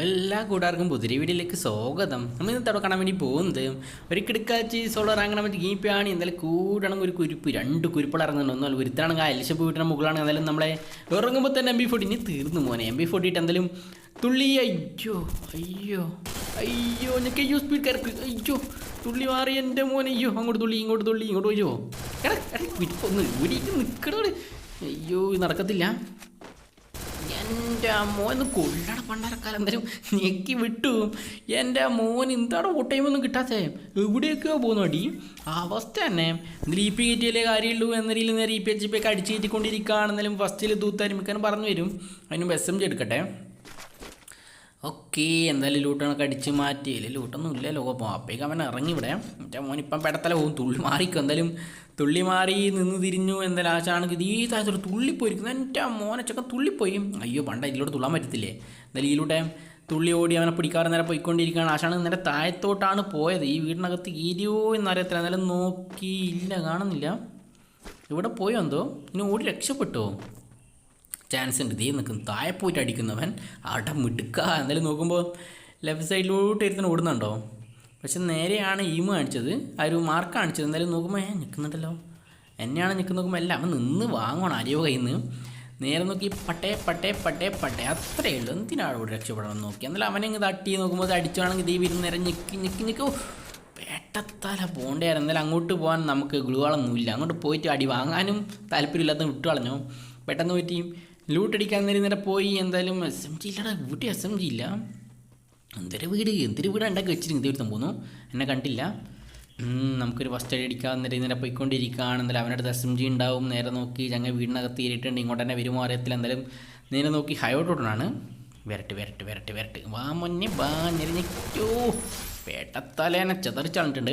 എല്ലാ കൂട്ടുകാർക്കും പുതിരി വീഡിയോയിലേക്ക് സ്വാഗതം. നമ്മൾ ഇന്ന് തുടക്കാൻ വേണ്ടി പോകുന്നത് ഒരു കിടക്കാച്ചി സോളർ അങ്ങനെ മറ്റേ ഗീപ്പിയാണ് എന്തായാലും കൂടണം ഒരു കുരിപ്പ് രണ്ട് കുരുപ്പുകൾ ഇറങ്ങുന്നുണ്ട്. ഒന്നും ഒരുത്താണെങ്കിൽ അയൽഷപ്പ് വീട്ടിന് മുകളാണ് എന്തായാലും നമ്മളെ ഇറങ്ങുമ്പോൾ തന്നെ എം ബി ഫോർട്ടി ഇനി തീർന്നു മോനെ. എം ബി ഫോർട്ടി ഇട്ട് എന്തായാലും തുള്ളി അയ്യോ അയ്യോ അയ്യോ എനിക്ക് അയ്യോ സ്പീഡ് കയറി അയ്യോ തുള്ളി മാറി എന്റെ മോനെ. അയ്യോ അങ്ങോട്ട് തുള്ളി ഇങ്ങോട്ട് തുള്ളി ഇങ്ങോട്ട് പോയോ. എടാ എടാ കുരിപ്പൊന്ന് ഇവിടേക്ക് നിൽക്കണോട് അയ്യോ നടക്കത്തില്ല. എന്റെ മോന് കൊള്ളട പണ്ടാരക്കാലം എന്തായാലും ഞെക്കി വിട്ടു. എന്റെ മോൻ എന്താണ് ഓട്ടയമൊന്നും കിട്ടാത്തേ. എവിടെയൊക്കെയോ പോകുന്നു അടി അവസ്ഥ തന്നെ. എന്തെങ്കിലും ഇ പി കയറ്റിയല്ലേ കാര്യമുള്ളൂ എന്നതിൽ നേരെ ഇ പി എച്ച് പി ഒക്കെ അടിച്ചു കയറ്റിക്കൊണ്ടിരിക്കുകയാണെന്നാലും ഫസ്റ്റിൽ തൂത്താരിമിക്കാൻ പറഞ്ഞു വരും. അതിന് എസ് എം ജി എടുക്കട്ടെ. ഓക്കെ എന്തായാലും ലൂട്ടണൊക്കെ അടിച്ച് മാറ്റിയില്ല ലൂട്ടൊന്നും ഇല്ലല്ലോ. അപ്പോൾ അപ്പേക്ക് അവൻ ഇറങ്ങി ഇവിടെ. മറ്റേ മോൻ ഇപ്പം പെടത്തല പോകും തുള്ളി മാറിക്കും എന്തായാലും. തുള്ളി മാറി നിന്ന് തിരിഞ്ഞു എന്തായാലും ആശാണെങ്കിൽ ഈ താഴത്തൊരു തുള്ളിപ്പോയിരിക്കുന്നു എന്റെ മോനച്ചൊക്കെ തുള്ളിപ്പോയി. അയ്യോ പണ്ട ഇതിലൂടെ തുള്ളാൻ പറ്റത്തില്ലേ? എന്തായാലും ഇതിലൂടെ തുള്ളി ഓടി അവനെ പിടിക്കാറ് നേരെ പോയിക്കൊണ്ടിരിക്കുകയാണ്. ആശാണ് നേരെ താഴത്തോട്ടാണ് പോയത്. ഈ വീടിനകത്ത് ഇരിയോ എന്നറിയത്തില്ല എന്നാലും നോക്കി ഇല്ല കാണുന്നില്ല. ഇവിടെ പോയോ എന്തോ? ഇനി ഓടി രക്ഷപ്പെട്ടോ? ചാൻസ് ഉണ്ട് ദേ നിൽക്കുന്നു താഴെ പോയിട്ട് അടിക്കുന്നവൻ അവിടെ മിടുക്ക. എന്തായാലും നോക്കുമ്പോൾ ലെഫ്റ്റ് സൈഡിലോട്ട് ഇരുത്തിന് ഓടുന്നുണ്ടോ? പക്ഷെ നേരെയാണ് ഈമ് കാണിച്ചത്. ആ ഒരു മാർക്ക് കാണിച്ചത്. എന്തായാലും നോക്കുമ്പോൾ ഏ നിൽക്കുന്നുണ്ടല്ലോ എന്നെയാണ് നിൽക്കുന്ന നോക്കുമ്പോൾ എല്ലാം അവൻ നിന്ന് വാങ്ങണം അരിയോ കയ്യിൽ നിന്ന് നേരെ നോക്കി പട്ടേ പട്ടേ പട്ടേ പട്ടേ. അത്രയേ ഉള്ളൂ. എന്തിനാണ് ഇവിടെ രക്ഷപ്പെടണം നോക്കി. എന്നാലും അവനെ ഇങ്ങനെ തട്ടി നോക്കുമ്പോൾ അത് അടിച്ചുവാണെങ്കിൽ ദൈവം ഇരുന്ന് നേരം ഞെക്കി ഞെക്കി ഞെക്കി. പേട്ടത്തല പോണ്ടേരം എന്നാലും അങ്ങോട്ട് പോകാൻ നമുക്ക് ഗ്ലൂവാളൊന്നുമില്ല അങ്ങോട്ട് പോയിട്ട് അടി വാങ്ങാനും താല്പര്യമില്ലാത്ത വിട്ടു കളഞ്ഞോ പെട്ടെന്ന് പറ്റി ലൂട്ടടിക്കാൻ നേരം നേരെ പോയി എന്തായാലും എസ് എം ജി ഇല്ലടാ വീട്ടിൽ എസ് എം ജി ഇല്ല എന്തൊരു വീട് എന്തൊരു വീട് ഉണ്ടാക്കി വെച്ചിരുന്നു ഇതൊരുത്തം പോന്നു എന്നെ കണ്ടില്ല. നമുക്കൊരു ഫസ്റ്റ് എയ്ഡ് അടിക്കാൻ നേരം നേരെ പോയിക്കൊണ്ടിരിക്കുകയാണ് എന്തായാലും അവനടുത്ത് എസ് എം ജി ഉണ്ടാവും. നേരെ നോക്കി ഞങ്ങൾ വീടിനകത്ത് കയറിയിട്ടുണ്ട് ഇങ്ങോട്ട് തന്നെ വരുമോ അറിയത്തില്ല. എന്തായാലും നേരെ നോക്കി ഹൈവോട്ടോട്ടാണ് വരട്ട് വരട്ട് വരട്ട് വരട്ട്. വാ മഞ്ഞ് വാ ഞെരിഞ്ഞോ പേട്ടത്തലേനെ ചെതറിച്ചളിട്ടുണ്ട്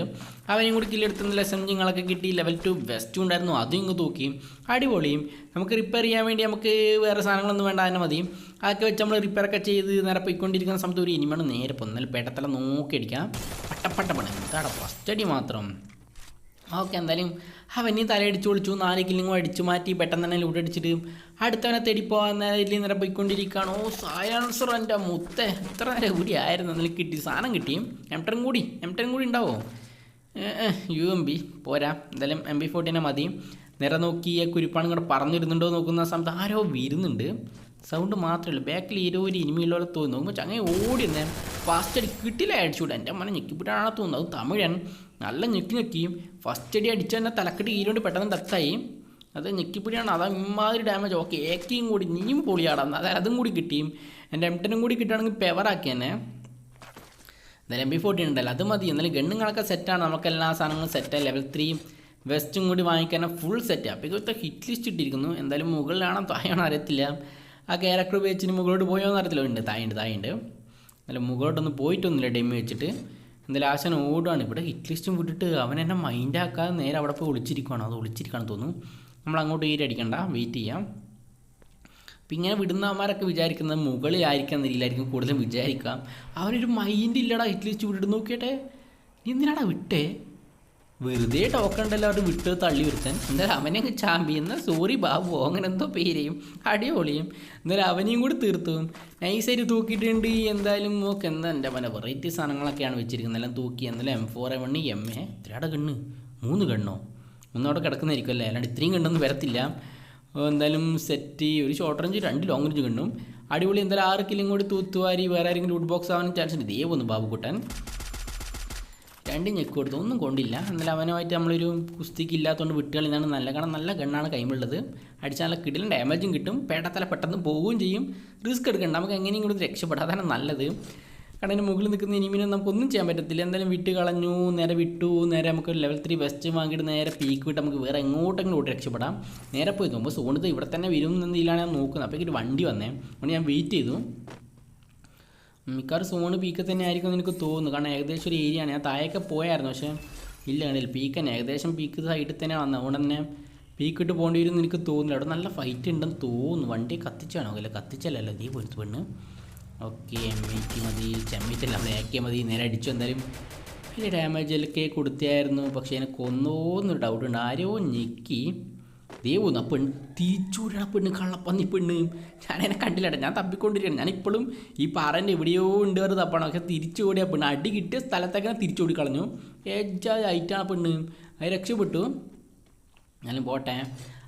അവനും കൂടി കില്ലെടുത്തുന്ന ലെസൺ എം ജിങ്ങളൊക്കെ കിട്ടി ലെവൽ ടു വെസ്റ്റും ഉണ്ടായിരുന്നു. അതും ഇങ്ങ് തൂക്കി. അടിപൊളിയും. നമുക്ക് റിപ്പയർ ചെയ്യാൻ വേണ്ടി നമുക്ക് വേറെ സാധനങ്ങളൊന്നും വേണ്ട തന്നെ മതി. അതൊക്കെ വെച്ച് നമ്മൾ റിപ്പയർ ഒക്കെ ചെയ്ത് നേരെ പോയിക്കൊണ്ടിരിക്കുന്ന സമയത്ത് ഒരു ഇനിമാണ് നേരെ പൊന്നൽ. പേട്ടത്തല നോക്കി അടിക്കാം. പട്ടപ്പട്ട പണി. എന്താണ് ഫസ്റ്റ് അടി മാത്രം. ഓക്കെ എന്തായാലും അവന് തലയടിച്ച് വിളിച്ചു നാല് കില്ലിങ്ങും അടിച്ചു മാറ്റി പെട്ടെന്ന് തന്നെ ലൂട്ട് അടിച്ചിട്ട് അടുത്തവനെ തേടി പോകാൻ നേരം നേരെ പോയിക്കൊണ്ടിരിക്കുകയാണ്. ഓ സായാൻസർ എന്റെ മുത്ത എത്ര നേരം കൂടി ആയിരുന്നു. എന്നാലും കിട്ടി സാധനം കിട്ടി. എം ടെൻ കൂടി എം ടെൻ കൂടി ഉണ്ടാവോ? യു എം ബി പോരാ. എന്തായാലും എം ബി ഫോർട്ടീനെ മതി. നേരെ നോക്കി ഈ കുരിപ്പാണ് ഇങ്ങോട്ട് പറഞ്ഞിരുന്നുണ്ടോ നോക്കുന്ന സമയത്ത് ആരോ വരുന്നുണ്ട്. സൗണ്ട് മാത്രമേ ഉള്ളൂ. ബാക്കിൽ ഇരുപത് ഒരു ഇനിമിയുള്ള തോന്നുന്നു. നോക്കുമ്പോൾ ചങ്ങനെ ഓടി ഫാസ്റ്റ് അടി കിട്ടില്ല അടിച്ചുകൂടാ. എന്റെ മന ഞെക്കിപ്പിട്ടാണ് തോന്നുന്നത് അത് തമിഴൻ. നല്ല ഞെക്കി ഞെക്കിയും ഫസ്റ്റ് അടി അടിച്ച് തന്നെ തലക്കെട്ട് കീരോണ്ട് പെട്ടെന്ന് ഡെത്തായി അത് ഞെക്കിപ്പിടിയാണ്. അതാ ഇമാതിരി ഡാമേജ് ഓക്കെ ഏക്കിയും കൂടി നീയും പൊളിയാടാം. അതായത് അതും കൂടി കിട്ടിയും എന്റെ എംടനും കൂടി കിട്ടുകയാണെങ്കിൽ പെവറാക്കി തന്നെ എന്നാലും എം ബി ഫോർട്ടി ഉണ്ടല്ലോ. അത് മതി. എന്നാലും ഗണ്ണുങ്ങളൊക്കെ സെറ്റാണ് നമുക്ക് എല്ലാ സാധനങ്ങളും സെറ്റായി ലെവൽ ത്രീ വെസ്റ്റും കൂടി വാങ്ങിക്കാൻ ഫുൾ സെറ്റ് അപ്പോൾ ഇതൊക്കെ ഹിറ്റ് ലിസ്റ്റ് ഇട്ടിരിക്കുന്നു. എന്തായാലും മുകളിലാണോ താഴെയാണോ അറിയത്തില്ല. ആ ക്യാരക്ടർ ഉപയോഗിച്ചിന് മുകളോട്ട് പോയോ എന്ന് അറിയത്തില്ല. ഉണ്ട്. തായുണ്ട് തായുണ്ട് എന്നാലും മുകളോട്ടൊന്നും പോയിട്ടൊന്നുമില്ല. ഡെമ്മി വെച്ചിട്ട്. എന്തായാലും ആശാൻ ഓടുകയാണ് ഇവിടെ ഹിറ്റ് ലിസ്റ്റും വിട്ടിട്ട് അവൻ എന്നെ മൈൻഡാക്കാതെ നേരെ അവിടെ പോയി ഒളിച്ചിരിക്കുകയാണ് അത് ഒളിച്ചിരിക്കുകയാണ് തോന്നുന്നു. നമ്മൾ അങ്ങോട്ട് ഏരി അടിക്കണ്ട. വെയിറ്റ് ചെയ്യാം. അപ്പം ഇങ്ങനെ വിടുന്നവന്മാരൊക്കെ വിചാരിക്കുന്നത് മുകളിൽ ആയിരിക്കാം എന്നില്ലായിരിക്കും കൂടുതലും വിചാരിക്കാം. അവനൊരു മൈൻഡ് ഇല്ലടാ ഹിറ്റ് ലിസ്റ്റ് വിട്ടിട്ട്. നോക്കിയട്ടെ. നീ എന്തിനാടാ വിട്ടേ? വെറുതെ ടോക്കൺ ഉണ്ടല്ലോ അവർ വിട്ട് തള്ളി വരുത്താൻ എന്നാൽ അവനെ ചാമ്പി. എന്നാൽ സോറി ബാബു അങ്ങനെ എന്തോ പേരെയും അടിപൊളിയും. എന്നാൽ അവനെയും കൂടി തീർത്തു. നൈസായിട്ട് തൂക്കിയിട്ടുണ്ട്. എന്തായാലും നോക്ക് എന്താ എന്റെ പല വെറൈറ്റി സാധനങ്ങളൊക്കെയാണ് വെച്ചിരിക്കുന്നത്. എല്ലാം തൂക്കി എന്നാലും എം ഫോർ എ എണ്ണി എം എ എത്രയുടെ കണ്ണ്? മൂന്ന് കണ്ണോ? ഒന്നവിടെ കിടക്കുന്നതായിരിക്കും അല്ലേ? അല്ലാണ്ട് ഇത്രയും കണ്ണൊന്നും വരത്തില്ല. എന്തായാലും സെറ്റ് ഒരു ഷോർട്ട് റേഞ്ച് രണ്ട് ലോങ് റേഞ്ച് കണ്ണും. അടിപൊളി. എന്തായാലും ആറ് കിലും കൂടി തൂത്തുവാരി വേറെ ആരെങ്കിലും ലൂട്ട് ബോക്സ് ആവാൻ ചാൻസ് ഉണ്ട്? ഇതേ ബാബു ബാബുക്കുട്ടൻ. രണ്ട് ഞെക്ക് കൊടുത്തു. ഒന്നും കൊണ്ടില്ല. എന്നാലും അവനുമായിട്ട് നമ്മളൊരു കുസ്തിക്ക് ഇല്ലാത്തതുകൊണ്ട് വിട്ടുകളിന്നാണ് നല്ല കാരണം നല്ല ഗണ്ണാണ് കൈമുള്ളത് അടിച്ചാൽ നല്ല കിടിലും ഡാമേജും കിട്ടും. പേട്ടത്തല പെട്ടെന്ന് പോവുകയും ചെയ്യും. റിസ്ക് എടുക്കണ്ട. നമുക്ക് എങ്ങനെയും കൂടി രക്ഷപ്പെടാം അതാണ് നല്ലത്. കാരണം അതിന് മുകളിൽ നിൽക്കുന്ന ഇനിമിനെ നമുക്കൊന്നും ചെയ്യാൻ പറ്റത്തില്ല. എന്തായാലും വിട്ട് കളഞ്ഞു നേരെ വിട്ടു നേരെ നമുക്ക് ലെവൽ ത്രീ വെസ്റ്റ് വാങ്ങിയിട്ട് നേരെ പീക്ക് വിട്ട് നമുക്ക് വേറെ എങ്ങോട്ടെങ്കിലും ഓടി രക്ഷപ്പെടാം. നേരെ പോയി നോക്കുമ്പോൾ സോണിത് ഇവിടെ തന്നെ വരും എന്നതിലാണ് ഞാൻ നോക്കുന്നത്. അപ്പോൾ ഒരു വണ്ടി വന്നേ. അതുകൊണ്ട് ഞാൻ വെയിറ്റ് ചെയ്തു. മിക്കവാറും സോണ് പീക്ക് തന്നെ ആയിരിക്കും എനിക്ക് തോന്നുന്നു. കാരണം ഏകദേശം ഒരു ഏരിയ ആണ്. ഞാൻ താഴേക്ക് പോയായിരുന്നു. പക്ഷേ ഇല്ല കണ്ടില്ല. പീക്ക് തന്നെ. ഏകദേശം പീക്ക് സൈഡിൽ തന്നെ വന്നത് അതുകൊണ്ട് തന്നെ പീക്ക് ഇട്ട് പോകേണ്ടി വരും എനിക്ക് തോന്നുന്നില്ല. അവിടെ നല്ല ഫൈറ്റ് ഉണ്ടെന്ന് തോന്നുന്നു. വണ്ടി കത്തിച്ചാണോ? അല്ല കത്തിച്ചല്ലല്ലോ. നീ പൊരുത്ത് പെണ്ണ്. ഓക്കെ എം എയ്റ്റി മതി. ചെമ്മീറ്റല്ല നമ്മൾ ഏക്കിയ മതി. നേരെ അടിച്ചു. എന്തായാലും വലിയ ഡാമേജ് ഒക്കെ കൊടുത്തായിരുന്നു പക്ഷേ എനിക്ക് ഒന്നോന്നൊരു ഡൗട്ട് ഉണ്ട്. ആരോ ഞെക്കി. ദേവു ആ പെണ്ണ്. തിരിച്ചോടിയ പെണ്ണ് കള്ളപ്പന്നി പെണ്ണ്. ഞാനതിനെ കണ്ടില്ലട്ടെ ഞാൻ തപ്പിക്കൊണ്ടിരിക്കുകയാണ്. ഞാൻ ഇപ്പോഴും ഈ പാറന്റെ എവിടെയോ ഉണ്ട് ഒരു തപ്പണം. പക്ഷെ തിരിച്ചോടിയ പെണ്ണ്. അടി കിട്ടിയ സ്ഥലത്തേക്കാണ് തിരിച്ചോടി കളഞ്ഞു. ഏജായിട്ടാണ് പെണ്ണ്. അത് രക്ഷപ്പെട്ടു. എന്നാലും പോട്ടെ.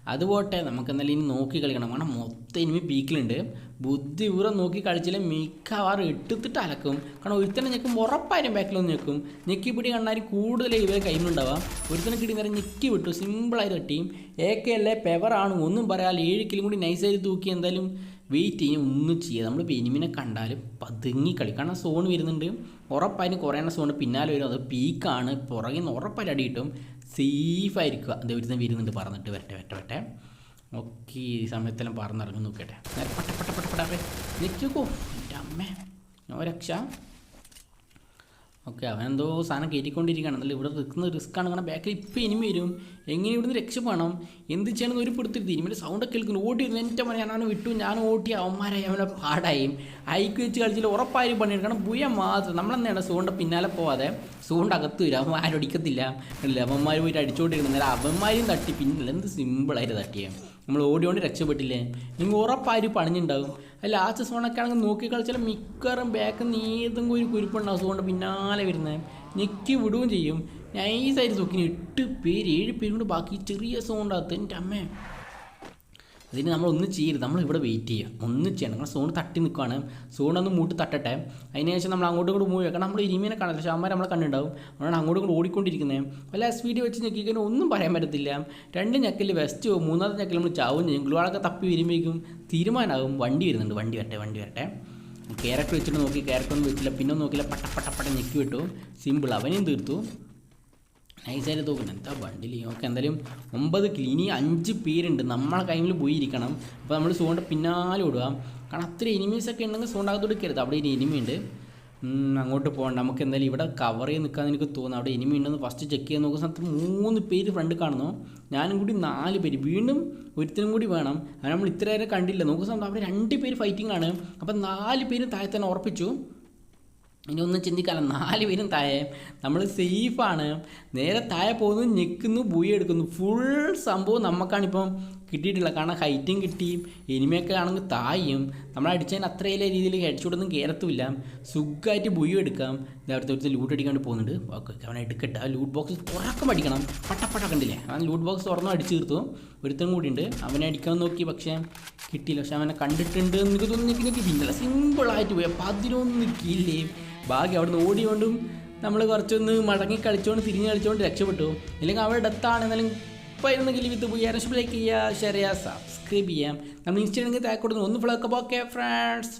അത് പോട്ടെ നമുക്ക് എന്തായാലും ഇനി നോക്കി കളിക്കണം. കാരണം മൊത്തം ഇനിമി പീക്കിലുണ്ട് ബുദ്ധിപൂർവം നോക്കി കളിച്ചാൽ മിക്കവാറും എടുത്തിട്ട് അലക്കും. കാരണം ഒരുത്തനെ ഞെക്കും ഉറപ്പായും ബാക്കിലൊന്ന് ഞെക്കും ഞെക്കി. പിടി കണ്ടാൽ കൂടുതൽ ഇവരെ കയ്യിലുണ്ടാവാം. ഒരുത്തനെ കിട്ടി നേരം ഞെക്കി വിട്ടു. സിമ്പിളായി തട്ടിയും അല്ലേ പെവറാണ് ഒന്നും പറയാല്ല ഏഴ് കിലും കൂടി നൈസായി തൂക്കി എന്തായാലും വെയിറ്റ് ചെയ്യും ഒന്നും ചെയ്യുക നമ്മൾ എനിമിനെ കണ്ടാൽ പതുങ്ങി കളി കാരണം സോൺ വരുന്നുണ്ട്. ഉറപ്പായിരുന്നു കുറേ സോൺ പിന്നാലെ വരും. അത് പീക്കാണ് പുറകിൽ നിന്ന് ഉറപ്പായിട്ട് അടി കിട്ടും. സേഫായിരിക്കുക അത് ഒരു വരുന്നുണ്ട്. പറഞ്ഞിട്ട് വരട്ടെ വരട്ടെ വരട്ടെ. ഓക്കെ ഈ സമയത്തെല്ലാം പറഞ്ഞിറങ്ങി നോക്കട്ടെ നേരെ പട്ട പട്ട പട്ട പട്ടാപ്പേ നിൽക്കോ എന്റെ രക്ഷ ഓക്കെ അവൻ എന്തോ സാധനം കയറ്റിക്കൊണ്ടിരിക്കുകയാണ്. എന്നാലും ഇവിടെ നിൽക്കുന്ന റിസ്ക് ആണ്. കാരണം ബാക്കിൽ ഇപ്പം ഇനിമി വരും. എങ്ങനെ ഇവിടുന്ന് രക്ഷപ്പെടണം? എന്ത് ചെയ്യണമെന്ന് ഒരു പിടുത്തിരുത്തി ഇനിമേൽ സൗണ്ടൊക്കെ കേൾക്കുന്നു. ഓടി ഇരുന്ന് എന്റെ മനെ ഞാൻ വിട്ടു. ഞാൻ ഓട്ടി അവന്മാരായി. അവനെ പാടായി. ഐക്ക് വെച്ച് കളിച്ചാൽ ഉറപ്പായും പണിയെടുക്കണം. പുയ മാത്രം. നമ്മളെന്താണ്? സൂണ്ട പിന്നാലെ പോവാതെ സൂണ്ട അകത്ത് വരും. അവൻ ആരും അടിക്കത്തില്ല അവന്മാർ പോയിട്ട് അടിച്ചുകൊണ്ടിരുന്നു നേരം അവന്മാരും തട്ടി. പിന്നില്ല എന്ത് സിമ്പിളായിട്ട് തട്ടിയേ? നമ്മൾ ഓടി ഓടി രക്ഷപ്പെട്ടില്ലേ നിങ്ങൾ ഉറപ്പായൊരു പണിഞ്ഞുണ്ടാവും അല്ല ലാസ്റ്റ് സോണൊക്കെ ആണെങ്കിൽ നോക്കി കളിച്ചാൽ മിക്കറും ബാക്ക് നീതും ഒരു കുരുപ്പുണ്ടാവും. അതുകൊണ്ട് പിന്നാലെ വരുന്നത് ഞെക്കി വിടുകയും ചെയ്യും. നൈസായിട്ട് നോക്കി എട്ട് പേര് ഏഴ് പേരും കൊണ്ട് ബാക്കി ചെറിയ സോണ്ടാകത്ത് എന്റെ അമ്മേ. അതിന് നമ്മൾ ഒന്നും ചെയ്യരുത്. നമ്മൾ ഇവിടെ വെയിറ്റ് ചെയ്യുക ഒന്നും ചെയ്യണം കാരണം സോൺ തട്ടി നിൽക്കുകയാണ് സോൺ ഒന്ന് മൂട്ട് തട്ടട്ടെ. അതിനുശേഷം നമ്മൾ അങ്ങോട്ടും കൂടെ മൂവ് കാരണം നമ്മൾ ഇനിമീനെ കാണില്ല പക്ഷേ അമ്മമാരെ നമ്മളെ കണ്ടുണ്ടാവും അതുകൊണ്ടാണ് അങ്ങോട്ടും കൂടെ ഓടിക്കൊണ്ടിരിക്കുന്നത് വല്ല സ്പീഡ് വെച്ച് ഞെക്കിക്കാൻ ഒന്നും പറയാൻ പറ്റത്തില്ല. രണ്ട് ഞെക്കിൽ വെസ്റ്റ് പോകും മൂന്നാമത്തെ ഞെക്കിൽ നമ്മൾ ചാവും. ചെയ്യും ഗ്ലുവാളൊക്കെ തപ്പി വരുമ്പോഴേക്കും തീരുമാനമാകും. വണ്ടി വരുന്നുണ്ട്. വണ്ടി വരട്ടെ വണ്ടി വരട്ടെ. ക്യാരറ്റ് വെച്ചിട്ട് നോക്കി ക്യാരറ്റ് ഒന്നും വെച്ചില്ല പിന്നെ ഒന്നും നോക്കില്ല പട്ട പട്ട പട്ട ഞെക്കി വിട്ടു. സിമ്പിൾ അവനെയും തീർത്തു. നൈസായിട്ട് തോക്കുന്നു എന്താ ബണ്ടിൽ ഓക്കെ എന്തായാലും ഒമ്പത് ഇനി അഞ്ച് പേരുണ്ട്. നമ്മളെ കൈമിൽ പോയിരിക്കണം. അപ്പോൾ നമ്മൾ സോണ്ട പിന്നാലെ ഓടുക. കാരണം അത്ര എനിമീസ് ഒക്കെ ഉണ്ടെങ്കിൽ സൂണ്ടാകത്തോട് കയറരുത് അവിടെ ഒരു എനിമി ഉണ്ട്. അങ്ങോട്ട് പോകണ്ട. നമുക്ക് എന്തായാലും ഇവിടെ കവർ ചെയ്ത് നിൽക്കാൻ എനിക്ക് തോന്നുന്നു. അവിടെ എനിമി ഉണ്ടെന്ന് ഫസ്റ്റ് ചെക്ക് ചെയ്ത് നോക്കുന്ന സമയത്ത് മൂന്ന് പേര് ഫ്രണ്ട് കാണുന്നു. ഞാനും കൂടി നാല് പേര്. വീണ്ടും ഒരുത്തിനും കൂടി വേണം. അത് നമ്മൾ ഇത്ര നേരം കണ്ടില്ല. നോക്കുന്ന സമയത്ത് അവിടെ രണ്ട് പേര് ഫൈറ്റിംഗ് ആണ്. അപ്പം നാല് പേരും താഴെ തന്നെ ഉറപ്പിച്ചു. ഇനി ഒന്നും ചിന്തിക്കാല്ല നാല് പേരും താഴെ. നമ്മൾ സേഫാണ് നേരെ താഴെ പോകുന്നു ഞെക്കുന്നു ബുയി എടുക്കുന്നു. ഫുൾ സംഭവം നമുക്കാണിപ്പം കിട്ടിയിട്ടില്ല. കാരണം ഹൈറ്റും കിട്ടി എനിമയൊക്കെ ആണെങ്കിൽ തായും. നമ്മൾ അടിച്ചതിന് അത്ര വലിയ രീതിയിൽ ഹെഡ്ഷോട്ടൊന്നും കയറത്തുമില്ല സുഖമായിട്ട് ബുയി എടുക്കാം. നേരത്തെ ഒരു ലൂട്ട് അടിക്കാണ്ട് പോകുന്നുണ്ട്. ഓക്കെ അവൻ എടുക്കട്ടെ. ആ ലൂട്ട് ബോക്സ് തുറക്കം അടിക്കണം പട്ടപ്പട്ട കണ്ടില്ലേ? അവൻ ലൂട്ട് ബോക്സ് തുറന്നു അടിച്ചു തീർത്തു. ഒരുത്തനും കൂടി ഉണ്ട് അവനെ അടിക്കാൻ നോക്കി പക്ഷേ കിട്ടിയില്ല. പക്ഷെ അവനെ കണ്ടിട്ടുണ്ട് എനിക്ക് തോന്നുന്നു. എനിക്ക് പിന്നല്ല. സിമ്പിളായിട്ട് പോയി. പതിനൊന്ന് കില്ലേ ബാക്കി അവിടുന്ന് ഓടിയോണ്ടും നമ്മൾ കുറച്ചൊന്ന് മടങ്ങി കളിച്ചുകൊണ്ട് തിരിഞ്ഞ് കളിച്ചുകൊണ്ട് രക്ഷപ്പെട്ടു. ഇല്ലെങ്കിൽ അവിടെ ഡെത്താണ് എന്നാലും പതിനൊന്ന് കിലി വിത്ത് പോയി ലൈക്ക് ചെയ്യുക ഷെയർ ചെയ്യുക സബ്സ്ക്രൈബ് ചെയ്യാം നമ്മൾ ഇൻസ്റ്റാഗ്രാമിൽ താഴെ കൊടുക്കുന്നു. ഒന്ന് ഫ്ലോക്ക് ഓക്കെ ഫ്രണ്ട്സ്